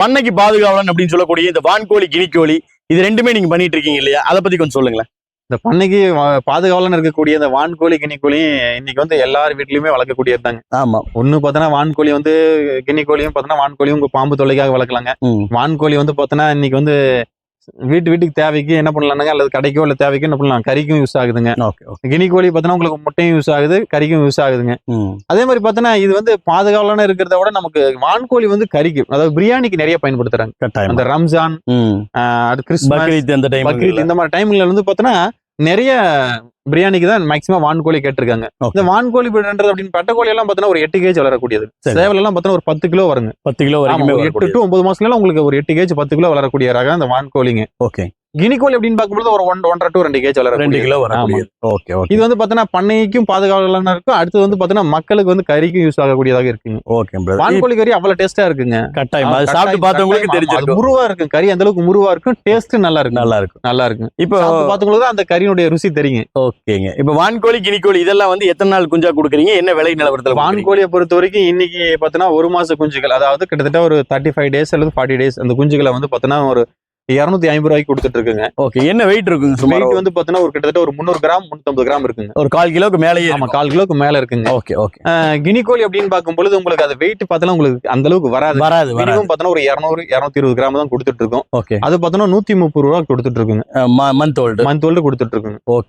பண்ணைக்கு பாதுகாவலன் அப்படின்னு சொல்லக்கூடிய இந்த வான்கோழி கினிக்கோழி இது ரெண்டுமே நீங்க பண்ணிட்டு இருக்கீங்க இல்லையா? அதை பத்தி கொஞ்சம் சொல்லுங்களேன். இந்த பண்ணைக்கு பாதுகாவலன் இருக்கக்கூடிய இந்த வான்கோழி கினிக்கோழியும் இன்னைக்கு வந்து எல்லார் வீட்லயுமே வளர்க்கக்கூடியது தாங்க. ஆமா. ஒண்ணு பார்த்தோன்னா வான்கோழி வந்து கினிக்கோழியும் பார்த்தோன்னா வான்கோழியும் உங்க பாம்பு தொல்லைக்காக வளர்க்கலாங்க. வான்கோழி வந்து பார்த்தோன்னா இன்னைக்கு வந்து வீட்டு வீட்டுக்கு தேவைக்கு என்ன பண்ணலாம்னாங்க? அல்லது கடைக்கோ இல்ல தேவைக்கு என்ன பண்ணலாம்? கறிக்கும் யூஸ் ஆகுதுங்க. ஓகே ஓகே கினிக்கோழி பார்த்தோன்னா உங்களுக்கு முட்டையும் யூஸ் ஆகுது கறிக்கும் யூஸ் ஆகுதுங்க. அதே மாதிரி பார்த்தோன்னா இது வந்து பாதுகாவலனா இருக்கிறத விட நமக்கு வான்கோழி வந்து கறிக்கு அதாவது பிரியாணிக்கு நிறைய பயன்படுத்துறாங்க. அந்த ரம்ஜான் அது கிறிஸ்மஸ் இந்த மாதிரி டைம்ல வந்து பார்த்தோன்னா நிறைய பிரியாணிக்கு தான் மேக்ஸிமம் வான்கோழி கேட்டிருக்காங்க. இந்த வான்கோழி பிரியாணின்றது அப்படின்னு பெட்டக்கோழி எல்லாம் பார்த்தோன்னா ஒரு எட்டு கேஜ் வளரக்கூடியது. சேவல் எல்லாம் பார்த்தோன்னா ஒரு பத்து கிலோ வருங்க. பத்து கிலோ வரைக்குமே எட்டு டு ஒன்பது மாசத்துல உங்களுக்கு ஒரு எட்டு கேஜ் பத்து கிலோ வளரக்கூடிய ரகம் அந்த வான்கோழிங்க. ஓகே கினிக்கோழி அப்படின்னு பார்க்கும்போது ஒரு ஒன் ஒன்றரை டு ரெண்டு கேஜ் வளர ரெண்டு கிலோ வரக்கூடியது ஓகே ஓகே இது வந்து பார்த்தோன்னா பண்ணைக்கும் பாதுகாவலனா இருக்கும். அடுத்து வந்து பார்த்தோன்னா மக்களுக்கு வந்து கறிக்கும் யூஸ் ஆகக்கூடியதாக இருக்குங்க. ஓகே பிரதர் வான்கோழி கறி அவ்வளவு டேஸ்டா இருக்குங்க. கட்டாயம். அது சாப்பிட்டு பார்த்தவங்களுக்கு தெரிஞ்சிருக்கும். முருவா இருக்கும். கறி அந்த அளவுக்கு முருவா இருக்கும். டேஸ்ட் நல்லா இருக்கும். நல்லா இருக்கும். நல்லா இருக்கும். இப்போ தான் அந்த கறியினுடைய ருசி தெரியுங்க. ஓகேங்க இப்போ வான்கோழி கினிக்கோழி இதெல்லாம் வந்து எத்தனை நாள் குஞ்சா கொடுக்குறீங்க? என்ன விலை நிலவரத்தில் வான்கோழி வான்கோழியை பொறுத்த வரைக்கும் இன்னைக்கு பார்த்தோன்னா ஒரு மாச குஞ்சுகள் அதாவது கிட்டத்தட்ட ஒரு தேர்ட்டி ஃபைவ் டேஸ் அல்லது ஃபார்ட்டி டேஸ் அந்த குஞ்சுகளை வந்து பார்த்தோன்னா ஒரு இரநூத்தி ஐம்பது ரூபாய்க்கு கொடுத்துட்டு இருக்குங்க ஓகே என்ன வெயிட் இருக்குங்க வெயிட் வந்து பார்த்தோன்னா ஒரு கிட்டத்தட்ட ஒரு முந்நூறு கிராம் முந்நூத்தம்பது கிராம் இருக்குங்க. ஒரு கால் கிலோக்கு மேலேயே ஆமா கால் கிலோக்கு மேல இருக்குங்க. ஓகே ஓகே கினி கோழி அப்படின்னு பார்க்கும் பொழுது உங்களுக்கு அது வெயிட் பார்த்தோன்னா உங்களுக்கு அந்த அளவுக்கு வராது. வராது வராது. மினிமம் பார்த்தோன்னா ஒரு இரநூறு இரநூத்தி இருபது கிராம் தான் கொடுத்துட்டு இருக்கோம் ஓகே அது பார்த்தோன்னா நூத்தி முப்பது ரூபா கொடுத்துட்டு இருக்குங்க மந்த் ஓல்டு மந்த் ஓல்டு கொடுத்துட்டு இருக்குங்க ஓகே